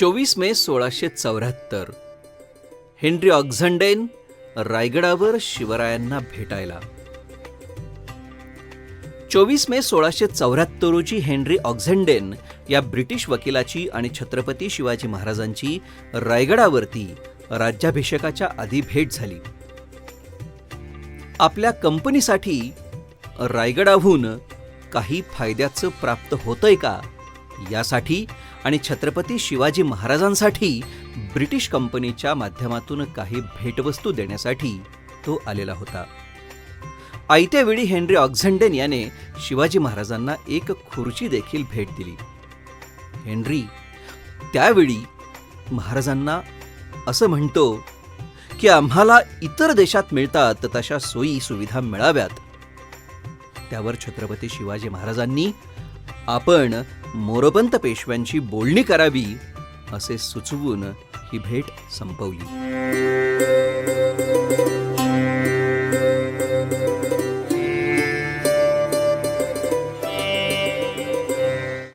चोवीस मे सोळाशे चौऱ्याहत्तर. हेनरी ऑक्झंडेन रायगडावर शिवरायांना भेटायला. चोवीस मे सोळाशे चौऱ्याहत्तर रोजी हेनरी ऑक्झेंडेन या ब्रिटिश वकिलाची आणि छत्रपती शिवाजी महाराजांची रायगडावरती राज्याभिषेकाच्या आधी भेट झाली. आपल्या कंपनीसाठी रायगडाहून काही फायद्याचं प्राप्त होतंय का? यासाठी आणि छत्रपती शिवाजी महाराजांसाठी ब्रिटिश कंपनीच्या माध्यमातून काही भेटवस्तू देण्यासाठी तो आलेला होता. आयत्या वेळी हेनरी ऑक्झंडेन याने शिवाजी महाराजांना एक खुर्ची देखील भेट दिली. हेनरी त्यावेळी महाराजांना असं म्हणतो की आम्हाला इतर देशात मिळतात तशा सोयी सुविधा मिळाव्यात. त्यावर छत्रपती शिवाजी महाराजांनी आपण मोरोपंत पेशव्यांची बोलणी करावी असे सुचवून ही भेट संपवली.